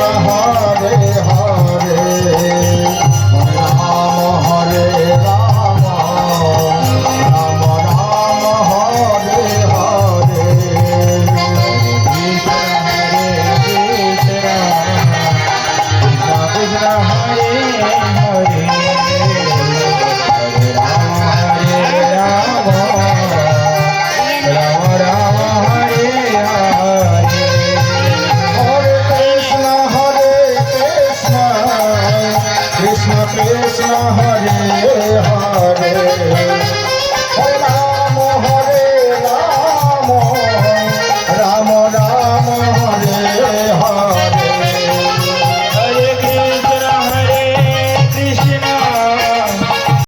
My heart. Krishna Krishna Hare